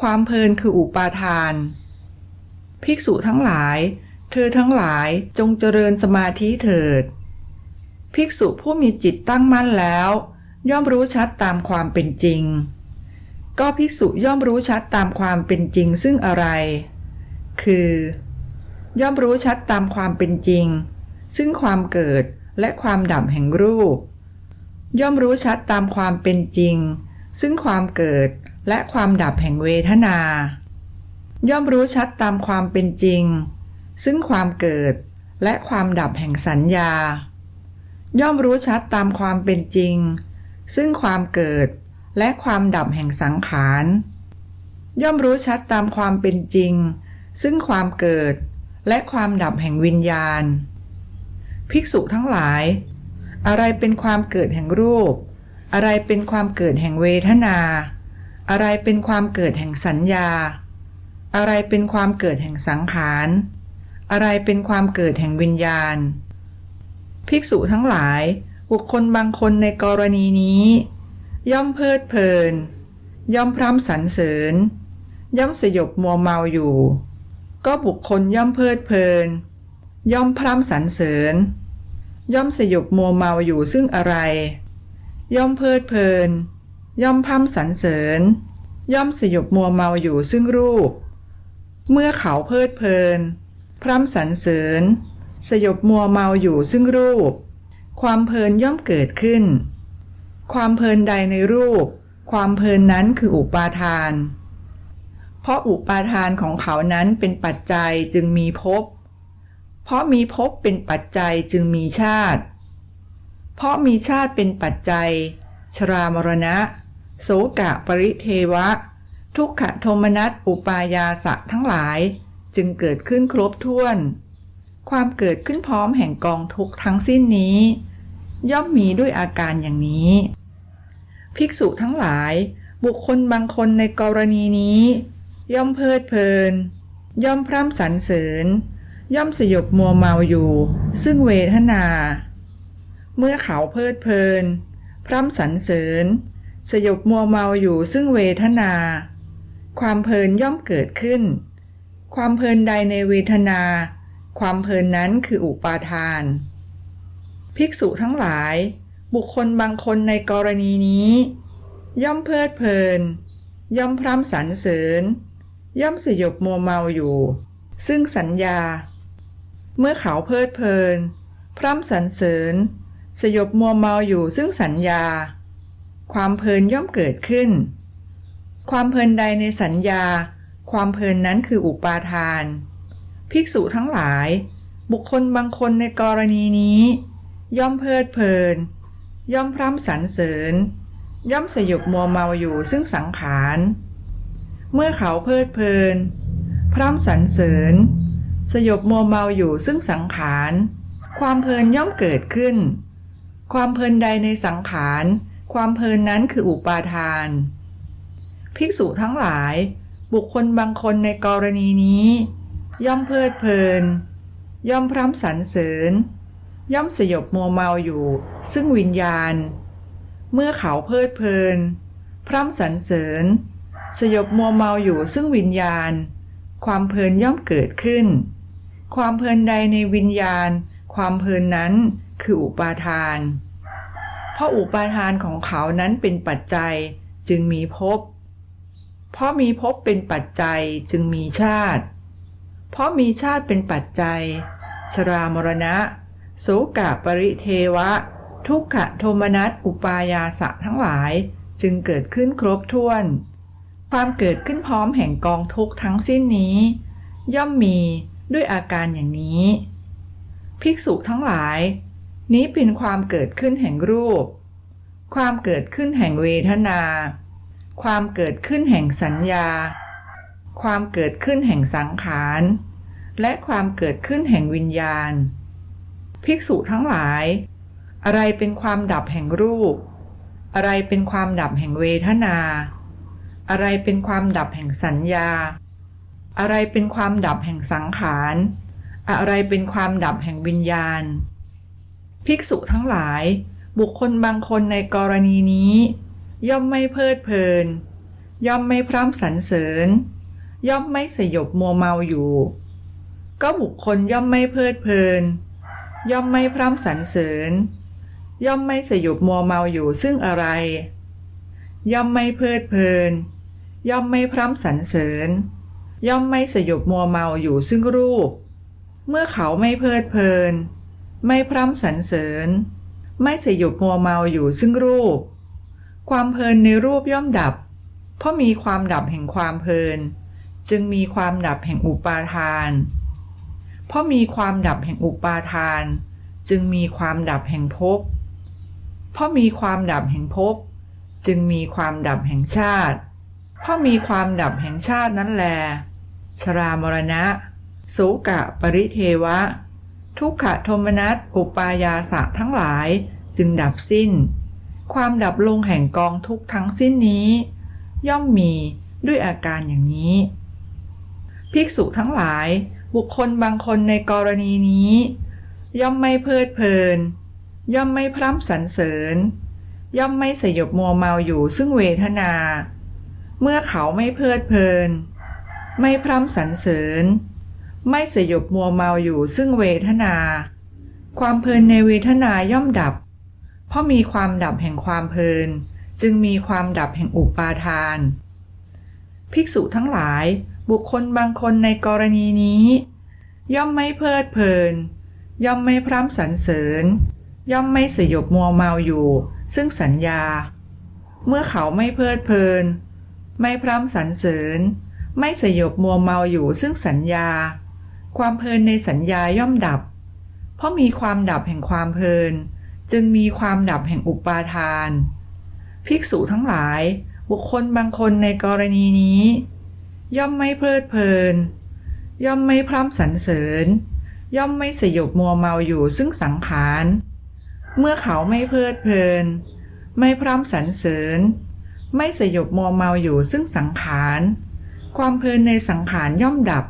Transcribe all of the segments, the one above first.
ความเพลินคืออุปาทาน ภิกษุทั้งหลาย เธอทั้งหลายจงเจริญสมาธิเถิด ภิกษุผู้มีจิตตั้งมั่นแล้ว ย่อมรู้ชัดตามความเป็นจริง ก็ภิกษุย่อมรู้ชัดตามความเป็นจริงซึ่งอะไร คือ ย่อมรู้ชัดตามความเป็นจริง ซึ่งความเกิดและความดับแห่งรูป ย่อมรู้ชัดตามความเป็นจริง ซึ่งความเกิด และความดับแห่งเวทนา ย่อมรู้ชัดตามความเป็นจริง ซึ่งความเกิดและความดับแห่งสัญญา ย่อมรู้ชัดตามความเป็นจริง ซึ่งความเกิดและความดับแห่งสังขาร ย่อมรู้ชัดตามความเป็นจริง ซึ่งความเกิดและความดับแห่งวิญญาณ ภิกษุทั้งหลาย อะไรเป็นความเกิดแห่งรูป อะไรเป็นความเกิดแห่งเวทนา อะไรเป็นความเกิดแห่งสัญญา อะไรเป็นความเกิดแห่งสังขาร อะไรเป็นความเกิดแห่งวิญญาณ ภิกษุทั้งหลาย บุคคลบางคนในกรณีนี้ ย่อมเพลิดเพลิน ย่อมพร่ำสรรเสริญ ย่อมสยบมัวเมาอยู่ ก็บุคคลย่อมเพลิดเพลิน ย่อมพร่ำสรรเสริญ ย่อมสยบมัวเมาอยู่ซึ่งอะไร ย่อมเพลิดเพลินย่อมพร่ำสรรเสริญ ย่อมสยบมัวเมาอยู่ซึ่งรูป เมื่อเขาเพลิดเพลิน พร่ำสรรเสริญ สยบมัวเมาอยู่ซึ่งรูป ความเพลินย่อมเกิดขึ้น ความเพลินใดในรูป ความเพลินนั้นคืออุปาทาน เพราะอุปาทานของเขานั้นเป็นปัจจัยจึงมีภพ เพราะมีภพเป็นปัจจัยจึงมีชาติ เพราะมีชาติเป็นปัจจัย ชรามรณะ โสกะปริเทวะ ทุกขโทมนัสอุปายาสะทั้งหลาย จึงเกิดขึ้นครบถ้วน ความเกิดขึ้นพร้อมแห่งกองทุกทั้งสิ้นนี้ ย่อมมีด้วยอาการอย่างนี้ ภิกษุทั้งหลาย บุคคลบางคนในกรณีนี้ ย่อมเพลิดเพลิน ย่อมพร่ำสรรเสริญ ย่อมสยบมัวเมาอยู่ ซึ่งเวทนา เมื่อเขาเพลิดเพลิน พร่ำสรรเสริญ สยบมัวเมาอยู่ซึ่งเวทนา ความเพลินย่อมเกิดขึ้น ความเพลินใดในเวทนา ความเพลินนั้นคืออุปาทาน ภิกษุทั้งหลาย บุคคลบางคนในกรณีนี้ ย่อมเพลิดเพลิน ย่อมพร่ำสรรเสริญ ย่อมสยบมัวเมาอยู่ ซึ่งสัญญา เมื่อเขาเพลิดเพลิน พร่ำสรรเสริญ สยบมัวเมาอยู่ซึ่งสัญญา ความเพลินย่อมเกิดขึ้น ความเพลินใดในสัญญา ความเพลินนั้นคืออุปาทาน ภิกษุทั้งหลาย บุคคลบางคนในกรณีนี้ ย่อมเพลิดเพลิน ย่อมพร่ำสรรเสริญ ย่อมสยบมัวเมาอยู่ซึ่งสังขาร เมื่อเขาเพลิดเพลิน พร่ำสรรเสริญ สยบมัวเมาอยู่ซึ่งสังขาร ความเพลินย่อมเกิดขึ้น ความเพลินใดในสังขาร ความเพลินนั้นคืออุปาทาน ภิกษุทั้งหลาย บุคคลบางคนในกรณีนี้ ย่อมเพลิดเพลิน ย่อมพร่ำสรรเสริญ ย่อมสยบมัวเมาอยู่ ซึ่งวิญญาณ เมื่อเขาเพลิดเพลิน พร่ำสรรเสริญ สยบมัวเมาอยู่ซึ่งวิญญาณ ความเพลินย่อมเกิดขึ้น ความเพลินใดในวิญญาณ ความเพลินนั้นคืออุปาทาน เพราะอุปาทานของเขานั้นเป็นปัจจัยจึงมีภพ เพราะมีภพเป็นปัจจัยจึงมีชาติ เพราะมีชาติเป็นปัจจัย ชรามรณะ โสกะปริเทวะ ทุกขโทมนัสอุปายาสะทั้งหลายจึงเกิดขึ้นครบถ้วน ความเกิดขึ้นพร้อมแห่งกองทุกทั้งสิ้นนี้ ย่อมมีด้วยอาการอย่างนี้ ภิกษุทั้งหลาย นี้เป็นความเกิดขึ้นแห่งรูป ความเกิดขึ้นแห่งเวทนา ความเกิดขึ้นแห่งสัญญา ความเกิดขึ้นแห่งสังขาร และความเกิดขึ้นแห่งวิญญาณ ภิกษุทั้งหลาย อะไรเป็นความดับแห่งรูป อะไรเป็นความดับแห่งเวทนา อะไรเป็นความดับแห่งสัญญา อะไรเป็นความดับแห่งสังขาร อะไรเป็นความดับแห่งวิญญาณ ภิกษุทั้งหลาย บุคคลบางคนในกรณีนี้ ย่อมไม่เพลิดเพลิน ย่อมไม่พร่ำสรรเสริญ ย่อมไม่สยบมัวเมาอยู่ ก็บุคคลย่อมไม่เพลิดเพลิน ย่อมไม่พร่ำสรรเสริญ ย่อมไม่สยบมัวเมาอยู่ซึ่งอะไร ย่อมไม่เพลิดเพลิน ย่อมไม่พร่ำสรรเสริญ ย่อมไม่สยบมัวเมาอยู่ซึ่งรูป เมื่อเขาไม่เพลิดเพลิน ไม่พร่ำสรรเสริญ ไม่สยบมัวเมาอยู่ซึ่งรูป ความเพลินในรูปย่อมดับ เพราะมีความดับแห่งความเพลิน จึงมีความดับแห่งอุปาทาน เพราะมีความดับแห่งอุปาทาน จึงมีความดับแห่งภพ เพราะมีความดับแห่งภพ จึงมีความดับแห่งชาติ เพราะมีความดับแห่งชาตินั้นแล ชรามรณะ โสกะปริเทวะ ทุกขโทมนัสอุปายาสะทั้งหลายจึงดับสิ้น ความดับลงแห่งกองทุกทั้งสิ้นนี้ ย่อมมีด้วยอาการอย่างนี้ ภิกษุทั้งหลาย บุคคลบางคนในกรณีนี้ ย่อมไม่เพลิดเพลิน ย่อมไม่พร่ำสรรเสริญ ย่อมไม่สยบมัวเมาอยู่ซึ่งเวทนา เมื่อเขาไม่เพลิดเพลิน ไม่พร่ำสรรเสริญ ไม่สยบมัวเมาอยู่ซึ่งเวทนา ความเพลินในเวทนาย่อมดับ เพราะมีความดับแห่งความเพลิน จึงมีความดับแห่งอุปาทาน ภิกษุทั้งหลาย บุคคลบางคนในกรณีนี้ ย่อมไม่เพลิดเพลิน ย่อมไม่พร่ำสรรเสริญ ย่อมไม่สยบมัวเมาอยู่ ซึ่งสัญญา เมื่อเขาไม่เพลิดเพลิน ไม่พร่ำสรรเสริญ ไม่สยบมัวเมาอยู่ซึ่งสัญญา ความเพลินในสัญญาย่อมดับ เพราะมีความดับแห่งความเพลิน จึงมีความดับแห่งอุปาทาน ภิกษุทั้งหลาย บุคคลบางคนในกรณีนี้ ย่อมไม่เพลิดเพลิน ย่อมไม่พร่ำสรรเสริญ ย่อมไม่สยบมัวเมาอยู่ซึ่งสังขาร เมื่อเขาไม่เพลิดเพลิน ไม่พร่ำสรรเสริญ ไม่สยบมัวเมาอยู่ซึ่งสังขาร ความเพลินในสังขารย่อมดับ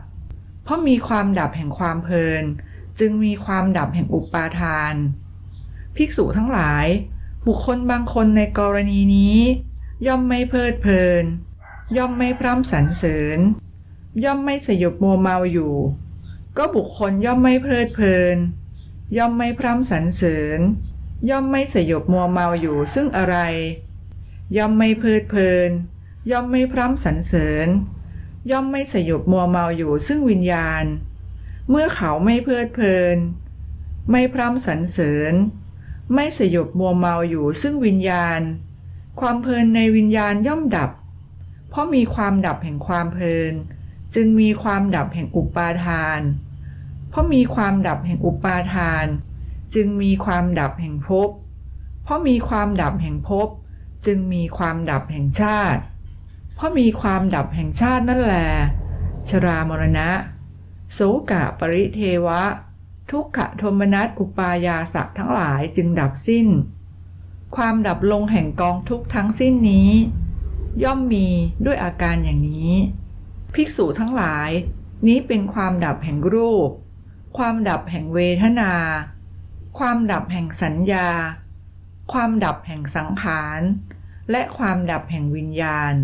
เพราะมีความดับแห่งความเพลิน จึงมีความดับแห่งอุปาทาน ภิกษุทั้งหลาย บุคคลบางคนในกรณีนี้ ย่อมไม่เพลิดเพลิน ย่อมไม่พร่ำสรรเสริญ ย่อมไม่สยบมัวเมาอยู่ ก็บุคคลย่อมไม่เพลิดเพลิน ย่อมไม่พร่ำสรรเสริญ ย่อมไม่สยบมัวเมาอยู่ซึ่งอะไร ย่อมไม่เพลิดเพลิน ย่อมไม่พร่ำสรรเสริญ ย่อมไม่สยบมัวเมาอยู่ซึ่งวิญญาณ เมื่อเขาไม่เพลิดเพลิน ไม่พร่ำสรรเสริญ ไม่สยบมัวเมาอยู่ซึ่งวิญญาณ ความเพลินในวิญญาณย่อมดับ เพราะมีความดับแห่งความเพลิน จึงมีความดับแห่งอุปาทาน เพราะมีความดับแห่งอุปาทาน จึงมีความดับแห่งภพเพราะมีความดับแห่งภพจึงมีความดับแห่งชาติ เพราะมีความดับแห่งชาตินั่นแหละชรามรณะ โสกะปริเทวะ ทุกขโทมนัสอุปายาสักทั้งหลายจึงดับสิ้น ความดับลงแห่งกองทุกทั้งสิ้นนี้ ย่อมมีด้วยอาการอย่างนี้ ภิกษุทั้งหลาย นี้เป็นความดับแห่งรูป ความดับแห่งเวทนา ความดับแห่งสัญญา ความดับแห่งสังขาร และความดับแห่งวิญญาณ